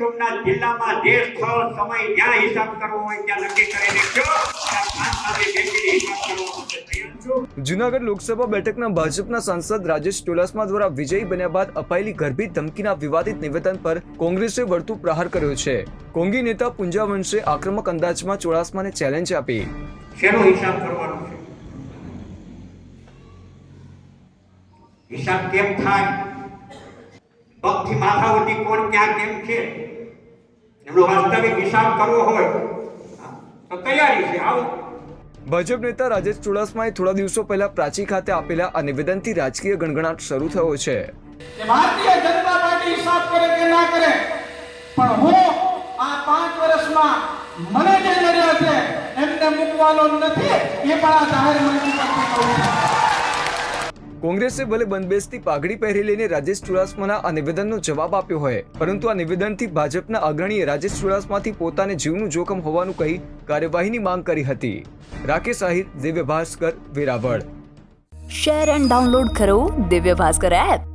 સોમનાથ જિલ્લામાં જે સ્થળ સમય જ્યાં હિસાબ કરવો હોય ત્યાં નક્કી કરી દેજો જૂનાગઢ લોકસભા બેઠકના ભાજપના સાંસદ રાજેશ ચુડાસમા દ્વારા વિજયી બન્યા બાદ અપાયેલી ગર્ભિત ધમકીના વિવાદિત નિવેદન પર કોંગ્રેસે વળતું પ્રહાર કર્યો છે. કોંગી નેતા પુંજાવંશે આક્રમક અંદાજમાં ચુડાસમાને ચેલેન્જ આપી. શેનો હિસાબ કરવાનો છે? હિસાબ કેમ થાય? પગથી માથા સુધી કોણ ક્યાં કેમ છે? એમનો વાસ્તવિક હિસાબ કરવો હોય તો તૈયારી છે આવો. ભાજપ નેતા રાજેશ ચુડાસમાએ થોડા દિવસો પહેલા પ્રાચી ખાતે આપેલા આ નિવેદનથી રાજકીય ગણગણાટ શરૂ થયો છે. કે ભારતીય જનતા પાર્ટી હિસાબ કરે કે ના કરે પણ હું આ પાંચ વર્ષમાં મને જે નડ્યા છે એમને મૂકવાનો નથી એ પણ આ જાહેર મંત્રી પરથી કહું છું. કોંગ્રેસે ભલે બંધબેસતી પાઘડી પહેરી લઈને રાજેશ ચુડાસમાના આ નિવેદનનો જવાબ આપ્યો હોય, પરંતુ આ નિવેદનથી ભાજપના અગ્રણીએ રાજેશ ચુડાસમાથી પોતાને જીવનું જોખમ હોવાનું કહી કાર્યવાહીની માંગ કરી હતી. Rakesh Ahir, Divya Bhaskar, Veraval. Share and download કરો દિવ્ય ભાસ્કર એપ.